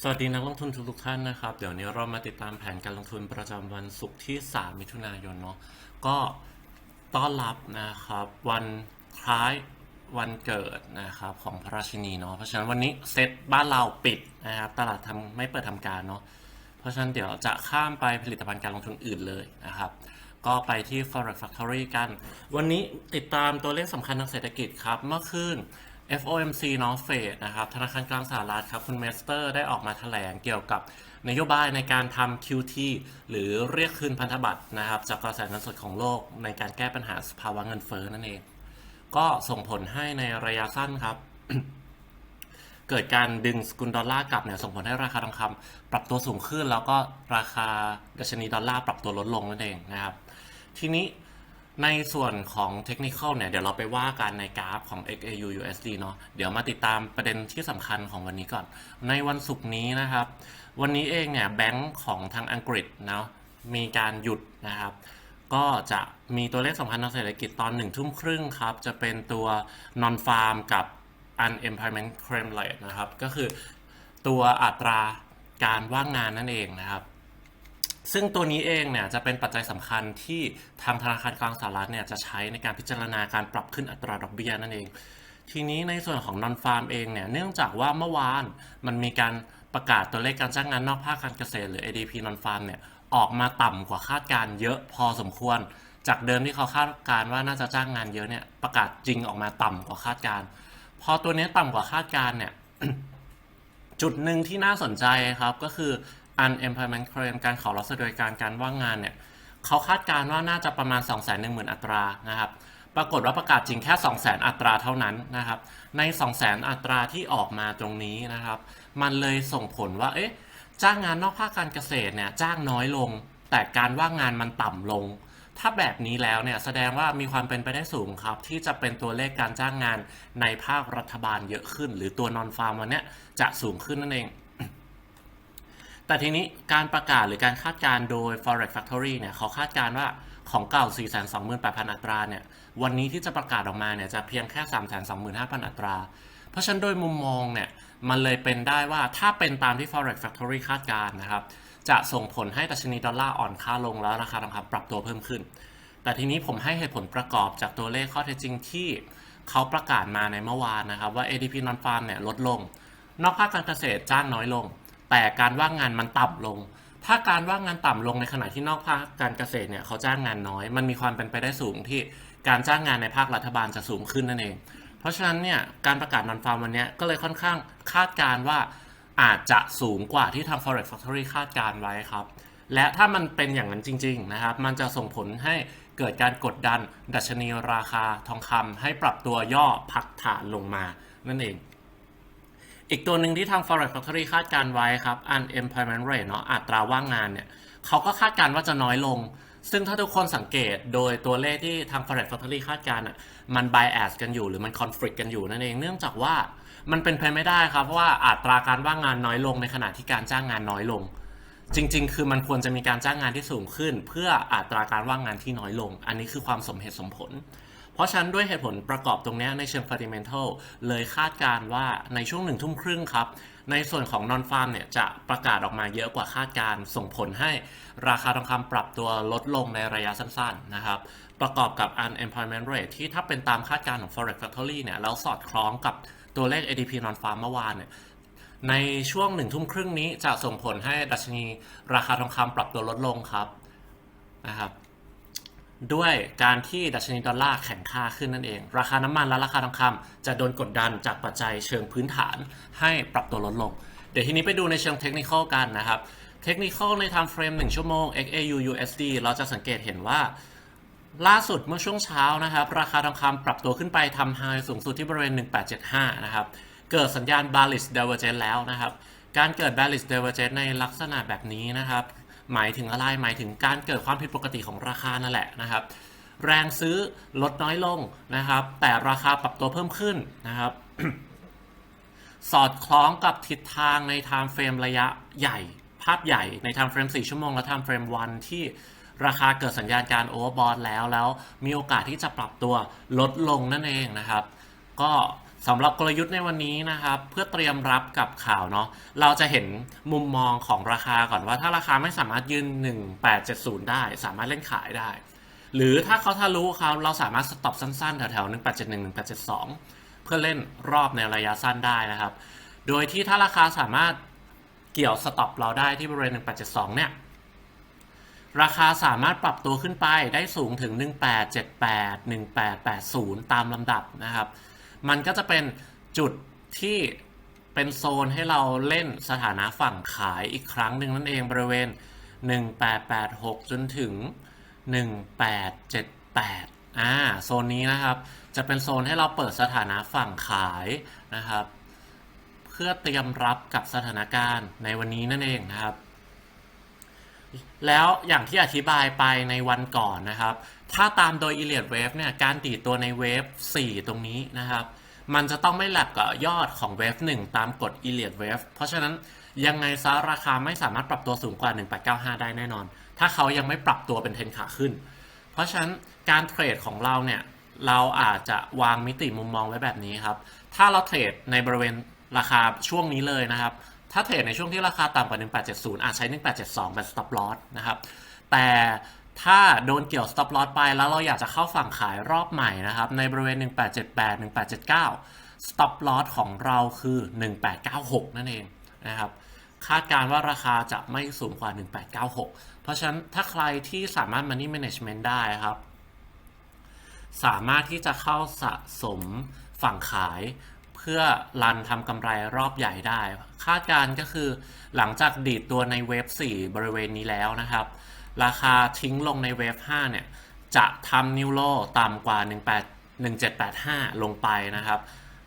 สวัสดีนักลงทุนทุกๆท่านนะครับ เดี๋ยวนี้เรามาติดตามแผนการลงทุนประจำวันศุกร์ที่ 3 มิถุนายนเนาะก็ต้อนรับนะครับวันคล้ายวันเกิดนะครับของพระราชินีเนาะเพราะฉะนั้นวันนี้เซตบ้านเราปิดนะครับตลาดทำไม่เปิดทำการเนาะเพราะฉะนั้นเดี๋ยวจะข้ามไปผลิตภัณฑ์การลงทุนอื่นเลยนะครับ ก็ไปที่ Forex Factory กัน วันนี้ติดตามตัวเลขสำคัญทางเศรษฐกิจครับเมื่อคืน FOMC เนาะเฟดนะครับธนาคารกลางสหรัฐครับ คุณเมสเตอร์ได้ออกมาแถลงเกี่ยวกับนโยบายในการทำ QT หรือเรียกคืนพันธบัตรนะครับ จากกระแสเงินสดของโลกในการแก้ปัญหาสภาวะเงินเฟ้อนั่นเอง ก็ส่งผลให้ในระยะสั้นครับ เกิดการดึงสกุลดอลลาร์กลับเนี่ยส่งผลให้ราคาทองคำปรับตัวสูงขึ้น แล้วก็ราคาดัชนีดอลลาร์ปรับตัวลดลงนั่นเองนะครับ ทีนี้ ในส่วนของเทคนิคเนี่ย เดี๋ยวเราไปว่ากันในกราฟของ XAU USD เนาะเดี๋ยวมาติดตามประเด็นที่สำคัญของวันนี้ก่อน ในวันศุกร์นี้นะครับ วันนี้เองเนี่ยแบงก์ของทางอังกฤษเนาะมีการหยุดนะครับ ก็จะมีตัวเลขสำคัญทางเศรษฐกิจตอนหนึ่งทุ่มครึ่งครับ จะเป็นตัว non farm กับ unemployment claim rate นะครับ ก็คือตัวอัตราการว่างงานนั่นเองนะครับ ซึ่งตัวนี้เองเนี่ยจะเป็นปัจจัยสำคัญที่ทางธนาคารกลางสหรัฐเนี่ยจะใช้ในการพิจารณาการปรับขึ้นอัตราดอกเบี้ยนั่นเอง ทีนี้ในส่วนของ non farm เองเนี่ยเนื่องจากว่าเมื่อวานมันมีการประกาศตัวเลขการจ้างงานนอกภาคการเกษตร หรือ ADP non farm เนี่ยออกมาต่ำกว่าคาดการ์เยอะพอสมควร จากเดิมที่เขาคาดการ์ว่าน่าจะจ้างงานเยอะเนี่ยประกาศจริงออกมาต่ำกว่าคาดการ์พอตัวนี้ต่ำกว่าคาดการ์เนี่ยจุดหนึ่งที่น่าสนใจครับก็คือ unemployment claim การขอรับสวัสดิการการว่างงานเนี่ยเขาคาดการณ์ว่าน่าจะประมาณ 2 1 0 0 0 0 อัตรานะครับ ปรากฏว่าประกาศจริงแค่ 2 0 0 0 0อัตราเท่านั้นนะครับ ใน 2 0 0 0 0อัตราที่ออกมาตรงนี้นะครับ มันเลยส่งผลว่า เอ๊ะ จ้างงานนอกภาคการเกษตรเนี่ยจ้างน้อยลง แต่การว่างงานมันต่ำลง ถ้าแบบนี้แล้วเนี่ยแสดงว่ามีความเป็นไปได้สูงครับ ที่จะเป็นตัวเลขการจ้างงานในภาครัฐบาลเยอะขึ้น หรือตัวนอนฟาร์มวันเนี้ยจะสูงขึ้นนั่นเอง แต่ทีนี้การประกาศหรือการคาดการณ์โดย Forex Factory เนี่ยเขาคาดการณ์ว่าของเก่า 428,000 อัตราเนี่ย วันนี้ที่จะประกาศออกมาเนี่ยจะเพียงแค่ 325,000 อัตรา เพราะฉะนั้นโดยมุมมองเนี่ย มันเลยเป็นได้ว่าถ้าเป็นตามที่ Forex Factory คาดการณ์นะครับ จะส่งผลให้ดัชนีดอลลาร์อ่อนค่าลงแล้วราคาทองคำปรับตัวเพิ่มขึ้น แต่ทีนี้ผมให้เหตุผลประกอบจากตัวเลขข้อเท็จจริงที่เขาประกาศมาในเมื่อวานนะครับว่า ADP non farm เนี่ยลดลง นอกภาคการเกษตรจ้างน้อยลง แต่การว่างงานมันต่ำลง ถ้าการว่างงานต่ำลงในขณะที่นอกภาคการเกษตรเนี่ยเขาจ้างงานน้อย มันมีความเป็นไปได้สูงที่การจ้างงานในภาครัฐบาลจะสูงขึ้นนั่นเอง เพราะฉะนั้นเนี่ยการประกาศนอนฟาร์มวันนี้ก็เลยค่อนข้างคาดการ์ว่าอาจจะสูงกว่าที่ทาง Forex Factory คาดการไว้ครับ และถ้ามันเป็นอย่างนั้นจริง ๆ นะครับ มันจะส่งผลให้เกิดการกดดัน ดัชนีราคาทองคำให้ปรับตัวย่อพักฐานลงมานั่นเอง อีกตัวหนึ่งที่ทาง Forex Factory คาดการไว้ครับ unemployment rate เนาะอัตราว่างงานเนี่ยเขาก็คาดการว่าจะน้อยลง ซึ่งถ้าทุกคนสังเกตโดยตัวเลขที่ทาง Forex Factory คาดการอะมัน bias กันอยู่หรือมัน conflict กันอยู่นั่นเองเนื่องจากว่ามันเป็นไปไม่ได้ครับเพราะว่าอัตราการว่างงานน้อยลงในขณะที่การจ้างงานน้อยลง จริง ๆ คือมันควรจะมีการจ้างงานที่สูงขึ้น เพื่ออัตราการว่างงานที่น้อยลง อันนี้คือความสมเหตุสมผล เพราะฉะนั้นด้วยเหตุผลประกอบตรงนี้ในเชิง fundamental เลยคาดการว่าในช่วงหนึ่งทุ่มครึ่งครับ ในส่วนของ non farm เนี่ยจะประกาศออกมาเยอะกว่าคาดการส่งผลให้ราคาทองคำปรับตัวลดลงในระยะสั้นๆนะครับประกอบกับ unemployment rate ที่ถ้าเป็นตามคาดการของ forex factory เนี่ยแล้วสอดคล้องกับตัวเลข ADP non farm เมื่อวานเนี่ยในช่วงหนึ่งทุ่มครึ่งนี้จะส่งผลให้ดัชนีราคาทองคำปรับตัวลดลงครับนะครับ ด้วยการที่ดัชนีดอลลาร์แข็งค่าขึ้นนั่นเอง ราคาน้ำมันและราคาทองคำจะโดนกดดันจากปัจจัยเชิงพื้นฐานให้ปรับตัวลดลง เดี๋ยวทีนี้ไปดูในเชิงเทคนิคกันนะครับ เทคนิคใน time frame 1 ชั่วโมง XAU USD เราจะสังเกตเห็นว่า ล่าสุดเมื่อช่วงเช้านะครับ ราคาทองคำปรับตัวขึ้นไปทำไฮสูงสุดที่บริเวณ 1875 นะครับ เกิดสัญญาณ bearish divergence แล้วนะครับ การเกิด bearish divergence ในลักษณะแบบนี้นะครับ หมายถึงอะไรหมายถึงการเกิดความผิดปกติของราคานั่นแหละนะครับ แรงซื้อลดน้อยลงนะครับ แต่ราคาปรับตัวเพิ่มขึ้นนะครับ สอดคล้องกับทิศทางใน time frame ระยะใหญ่ ภาพใหญ่ใน time frame 4ชั่วโมงและ time frame วันที่ราคาเกิดสัญญาณการ overbought แล้วแล้วมีโอกาสที่จะปรับตัวลดลงนั่นเองนะครับ ก็ สำหรับกลยุทธ์ในวันนี้นะครับ เพื่อเตรียมรับกับข่าวเนาะเราจะเห็นมุมมองของราคาก่อนว่าถ้าราคาไม่สามารถยืน 1870 ได้ สามารถเล่นขายได้ หรือถ้าเขาทะลุครับเราสามารถสต็อปสั้นๆแถวๆ1871 1872 เพื่อเล่นรอบในระยะสั้นได้นะครับ โดยที่ถ้าราคาสามารถเกี่ยวสต็อปเราได้ที่บริเวณ 1872 เนี่ยราคาสามารถปรับตัวขึ้นไปได้สูงถึง 1878 1880 ตามลำดับนะครับ มันก็จะเป็นจุดที่เป็นโซนให้เราเล่นสถานะฝั่งขายอีกครั้งหนึ่งนั่นเองบริเวณ 1886 จนถึง 1878 อ่า โซนนี้นะครับ จะเป็นโซนให้เราเปิดสถานะฝั่งขายนะครับ เพื่อเตรียมรับกับสถานการณ์ในวันนี้นั่นเองนะครับ แล้วอย่างที่อธิบายไปในวันก่อนนะครับ ถ้าตามโดย i l i o t Wave เนี่ย การตีตัวในเวฟ4 ตรงนี้นะครับ มันจะต้องไม่แลบกับยอดของเวฟ1ตามกฎ i l i o t Wave เพราะฉะนั้นยังไงซะราคาไม่สามารถปรับตัวสูงกว่า 1895 ได้แน่นอน ถ้าเขายังไม่ปรับตัวเป็นเทนขาขึ้น เพราะฉะนั้นการเทรดของเราเนี่ย เราอาจจะวางมิติมุมมองไว้แบบนี้ครับ ถ้าเราเทรดในบริเวณราคาช่วงนี้เลยนะครับ ถ้าเทรดในช่วงที่ราคาต่ำกว่า 1870 อาจใช้ 1872 เป็น stop loss นะครับ แต่ถ้าโดนเกี่ยว stop loss ไปแล้วเราอยากจะเข้าฝั่งขายรอบใหม่นะครับ ในบริเวณ 1878 1879 stop loss ของเราคือ 1896 นั่นเองนะครับคาดการณ์ว่าราคาจะไม่สูงกว่า 1896 เพราะฉะนั้นถ้าใครที่สามารถ money management ได้ครับ สามารถที่จะเข้าสะสมฝั่งขาย พื่อรันทำกำไรรอบใหญ่ได้ คาดการณ์ก็คือหลังจากดีดตัวในเวฟ4 บริเวณนี้แล้วนะครับ ราคาทิ้งลงในเวฟ5เนี่ย จะทำนิวโลต่ำกว่า 18 1785 ลงไปนะครับ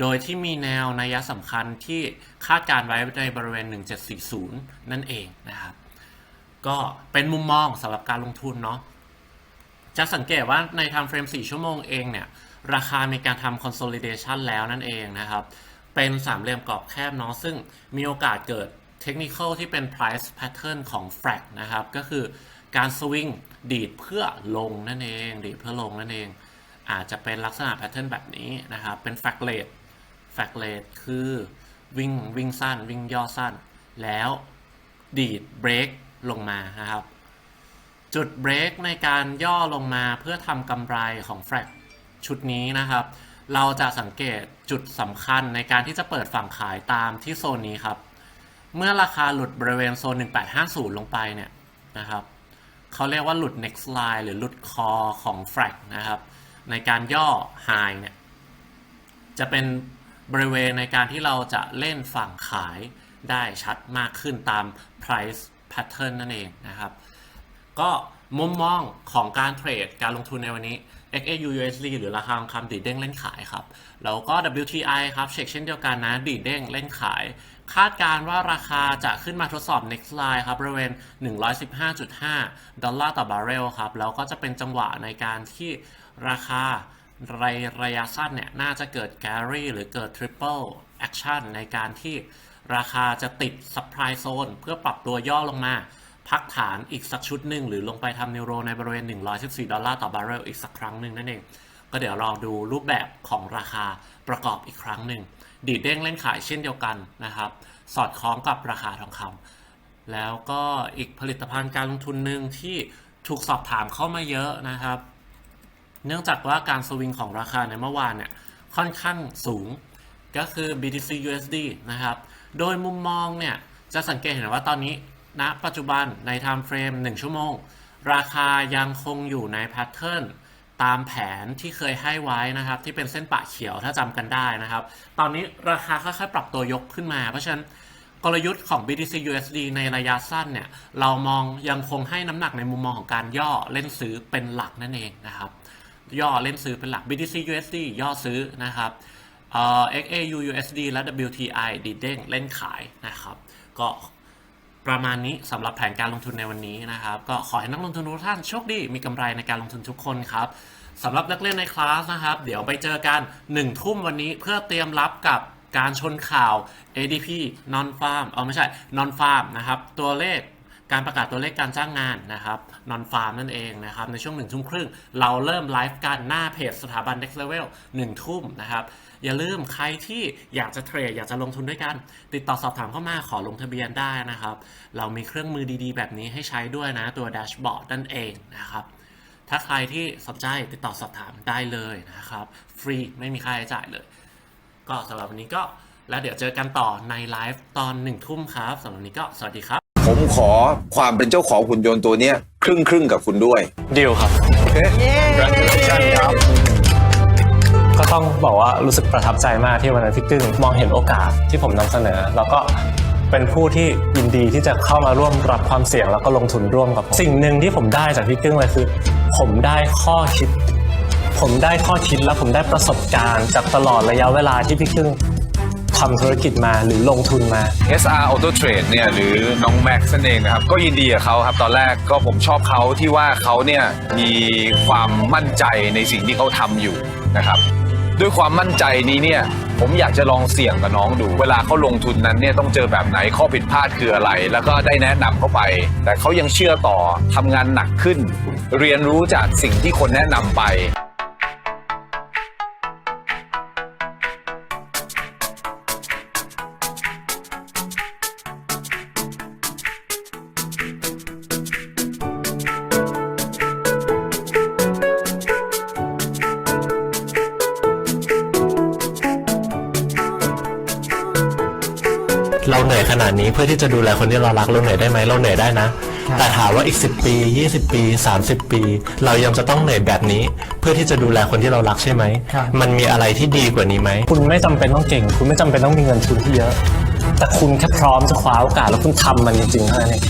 โดยที่มีแนวนัยสำคัญที่คาดการณ์ไว้ในบริเวณ 1740 นั่นเองนะครับ ก็เป็นมุมมองสำหรับการลงทุนเนาะจะสังเกตว่าใน time frame 4ชั่วโมงเองเนี่ย ราคามีการทำ consolidation แล้วนั่นเองนะครับ เป็นสามเหลี่ยมกรอบแคบเนาะซึ่งมีโอกาสเกิดเทคนิคที่เป็น price pattern ของ frag นะครับ ก็คือการสวิงดีดเพื่อลงนั่นเอง ดีดเพื่อลงนั่นเอง อาจจะเป็นลักษณะ pattern แบบนี้นะครับ เป็น frag rate frag rate คือวิ่งวิ่งสั้น วิ่งย่อสั้น แล้วดีดเบรกลงมานะครับ จุดเบรกในการย่อลงมาเพื่อทำกำไรของแฟลก ชุดนี้นะครับ เราจะสังเกตจุดสำคัญในการที่จะเปิดฝั่งขายตามที่โซนนี้ครับ เมื่อราคาหลุดบริเวณโซน 1850 ลงไปเนี่ยนะครับเขาเรียกว่าหลุด next line หรือหลุดคอของแฟลกนะครับ ในการย่อ high เนี่ยจะเป็นบริเวณในการที่เราจะเล่นฝั่งขายได้ชัดมากขึ้นตาม price pattern นั่นเองนะครับ ก็มุมมองของการเทรดการลงทุนในวันนี้ XAU USD หรือราคาทองคำดีดเด้งเล่นขายครับ แล้วก็ WTI ครับเช็คเช่นเดียวกันนะดีดเด้งเล่นขาย คาดการณ์ว่าราคาจะขึ้นมาทดสอบ next line ครับบริเวณ 115.5 ดอลลาร์ต่อบาร์เรลครับ แล้วก็จะเป็นจังหวะในการที่ราคาในระยะสั้นเนี่ย น่าจะเกิด carry หรือเกิด triple action ในการที่ราคาจะติด supply zone เพื่อปรับตัวย่อลงมา พักฐานอีกสักชุดหนึ่งหรือลงไปทำนิวโรในบริเวณ 114 ดอลลาร์ต่อบาร์เรลอีกสักครั้งหนึ่งนั่นเอง ก็เดี๋ยวลองดูรูปแบบของราคาประกอบอีกครั้งหนึ่ง ดีดเด้งเล่นขายเช่นเดียวกันนะครับ สอดคล้องกับราคาทองคำแล้วก็อีกผลิตภัณฑ์การลงทุนหนึ่งที่ถูกสอบถามเข้ามาเยอะนะครับ เนื่องจากว่าการสวิงของราคาในเมื่อวานเนี่ยค่อนข้างสูงก็คือ BTC USD นะครับ โดยมุมมองเนี่ยจะสังเกตเห็นว่าตอนนี้ ณปัจจุบันใน time frame 1 ชั่วโมง ราคายังคงอยู่ในแพทเทิร์นตามแผนที่เคยให้ไว้นะครับ ที่เป็นเส้นปะเขียวถ้าจำกันได้นะครับ ตอนนี้ราคาค่อยๆปรับตัวยกขึ้นมา เพราะฉะนั้นกลยุทธ์ของ BTC USD ในระยะสั้นเนี่ย เรามองยังคงให้น้ำหนักในมุมมองของการย่อเล่นซื้อเป็นหลักนั่นเองนะครับ ย่อเล่นซื้อเป็นหลัก BTC USD ย่อซื้อนะครับเอ่อ XAU USD และ WTI ดีเด้งเล่นขายนะครับ ก็ ประมาณนี้สำหรับแผนการลงทุนในวันนี้นะครับ ก็ขอให้นักลงทุนทุกท่านโชคดีมีกำไรในการลงทุนทุกคนครับสำหรับนักเรียนในคลาสนะครับ เดี๋ยวไปเจอกัน1ทุ่มวันนี้เพื่อเตรียมรับกับการชนข่าว ADP non farm เอาไม่ใช่ non farm นะครับ ตัวเลขการประกาศตัวเลขการจ้างงานนะครับ non farm นั่นเองนะครับ ในช่วงหนึ่งทุ่มครึ่ง เราเริ่มไลฟ์กันหน้าเพจสถาบัน next level 1ทุ่มนะครับ อย่าลืมใครที่อยากจะเทรดอยากจะลงทุนด้วยกัน ติดต่อสอบถามเข้ามาขอลงทะเบียนได้นะครับ เรามีเครื่องมือดีๆ แบบนี้ให้ใช้ด้วยนะตัวแดชบอร์ดนั่นเองนะครับถ้าใครที่สนใจติดต่อสอบถามได้เลยนะครับ ฟรีไม่มีค่าใช้จ่ายเลย ก็สำหรับวันนี้ก็แล้วเดี๋ยวเจอกันต่อในไลฟ์ตอนหนึ่งทุ่มครับสำหรับวันนี้ก็สวัสดีครับ ผมขอความเป็นเจ้าของหุ่นยนต์ตัวเนี้ยครึ่งครึ่งๆกับคุณด้วยดิวครับ โอเค Congratulations ครับก็ ต้องบอกว่ารู้สึกประทับใจมากที่วันนั้นพี่กึ้งมองเห็นโอกาสที่ผมนำเสนอ แล้วก็เป็นผู้ที่ยินดีที่จะเข้ามาร่วมรับความเสี่ยงแล้วก็ลงทุนร่วมกับผมสิ่งหนึ่งที่ผมได้จากพี่กึ้งเลยคือ ผมได้ข้อคิด ผมได้ข้อคิดและผมได้ประสบการณ์ จากตลอดระยะเวลาที่พี่กึ้งทำธุรกิจมาหรือลงทุนมา SR Auto Trade เนี่ยหรือน้องแม็กซ์นั่นเองนะครับ ก็ยินดีกับเขาครับ ตอนแรกก็ผมชอบเขาที่ว่าเขาเนี่ยมีความมั่นใจในสิ่งที่เขาทำอยู่นะครับ ด้วยความมั่นใจนี้เนี่ยผมอยากจะลองเสี่ยงกับน้องดู เวลาเขาลงทุนนั้นเนี่ยต้องเจอแบบไหนข้อผิดพลาดคืออะไร แล้วก็ได้แนะนำเขาไป แต่เขายังเชื่อต่อทำงานหนักขึ้น เรียนรู้จากสิ่งที่คนแนะนำไป เราเหนื่อยขนาดนี้เพื่อที่จะดูแลคนที่เรารักเราเหนื่อยได้ไหมเราเหนื่อยได้นะ แต่ถามว่าอีก 10 ปี 20 ปี 30 ปี เรายังจะต้องเหนื่อยแบบนี้ เพื่อที่จะดูแลคนที่เรารักใช่ไหมมันมีอะไรที่ดีกว่านี้ไหม คุณไม่จำเป็นต้องเก่ง คุณไม่จำเป็นต้องมีเงินทุนที่เยอะ แต่คุณแค่พร้อมจะคว้าโอกาสแล้วคุณทำมันจริงๆเท่านั้นเอง